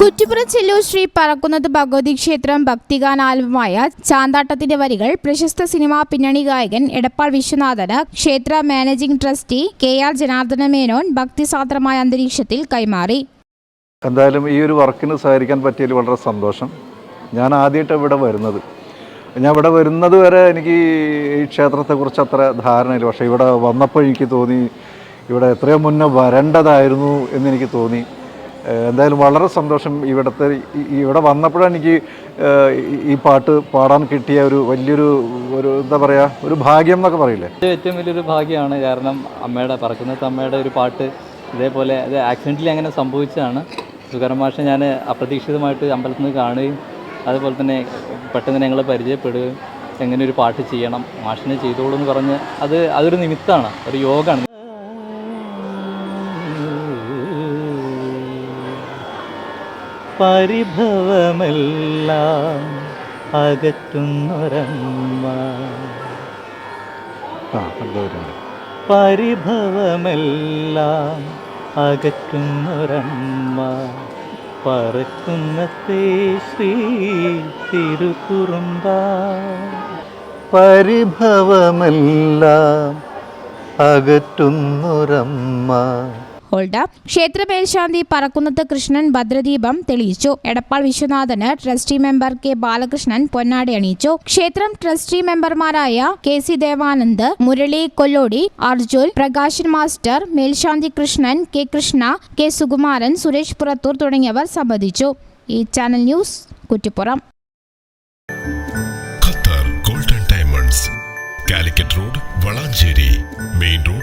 ശ്രീ പറക്കുന്നത് ഭഗവതി ക്ഷേത്രം ഭക്തിഗാനാലുമായ ചാന്താട്ടത്തിന്റെ വരികൾ പ്രശസ്ത സിനിമാ പിന്നണി ഗായകൻ എടപ്പാൾ വിശ്വനാഥന് ക്ഷേത്ര managing trustee K R Janardhana Menon ഭക്തിസാന്ദ്രമായ അന്തരീക്ഷത്തിൽ കൈമാറി. എന്തായാലും ഈ ഒരു വർക്കിന് സഹകരിക്കാൻ പറ്റിയതിൽ വളരെ സന്തോഷം. ഞാൻ ആദ്യമായിട്ട് ഇവിടെ വരുന്നത്. ഞാൻ ഇവിടെ വരുന്നത് വരെ എനിക്ക് ഈ ക്ഷേത്രത്തെക്കുറിച്ച് അത്ര ധാരണയില്ല. പക്ഷേ ഇവിടെ വന്നപ്പോൾ എനിക്ക് തോന്നി ഇവിടെ എത്രയോ മുന്നേ വരേണ്ടതായിരുന്നു എന്നെനിക്ക് തോന്നി. എന്തായാലും വളരെ സന്തോഷം ഇവിടുത്തെ ഇവിടെ വന്നപ്പോഴാണ് എനിക്ക് ഈ- പാട്ട് പാടാൻ കിട്ടിയ ഒരു വലിയൊരു ഒരു എന്താ പറയുക ഒരു ഭാഗ്യം എന്നൊക്കെ പറയില്ലേ? ഏറ്റവും വലിയൊരു ഭാഗ്യമാണ്. കാരണം അമ്മയുടെ പറക്കുന്നത് അമ്മയുടെ ഒരു പാട്ട് ഇതേപോലെ അത് ആക്സിഡന്റലി അങ്ങനെ സംഭവിച്ചതാണ്. സുഗർ മാഷെ ഞാൻ അപ്രതീക്ഷിതമായിട്ട് അമ്പലത്തിൽ നിന്ന് കാണുകയും അതുപോലെ തന്നെ പെട്ടെന്ന് ഞങ്ങൾ പരിചയപ്പെടുകയും എങ്ങനെ ഒരു പാട്ട് ചെയ്യണം മാഷിനെ ചെയ്തോളൂ എന്ന് പറഞ്ഞ് അത് അതൊരു നിമിത്തമാണ് ഒരു യോഗമാണ്. പരിഭവമെല്ലാം അകറ്റുന്നൊരമ്മ. പരിഭവമെല്ലാം അകറ്റുന്നൊരമ്മ. പറക്കുന്ന ശ്രീ തിരുക്കുറുമ്പ പരിഭവമെല്ലാം അകറ്റുന്നൊരമ്മ. ഹോൾഡ് ക്ഷേത്ര മേൽശാന്തി പറക്കുന്നത്ത് കൃഷ്ണൻ ഭദ്രദീപം തെളിയിച്ചു. എടപ്പാൾ വിശ്വനാഥന് ട്രസ്റ്റി മെമ്പർ കെ ബാലകൃഷ്ണൻ പൊന്നാടി അണിയിച്ചു. ക്ഷേത്രം ട്രസ്റ്റി മെമ്പർമാരായ K C Devanand Murali Kollodi Arjun Prakashan master മേൽശാന്തി കൃഷ്ണൻ കെ കൃഷ്ണ കെ സുകുമാരൻ സുരേഷ് പുറത്തൂർ തുടങ്ങിയവർ സംബന്ധിച്ചു. ഈ channel news Kuttippuram. Qatar golden diamonds Calicut road Valanchery main road.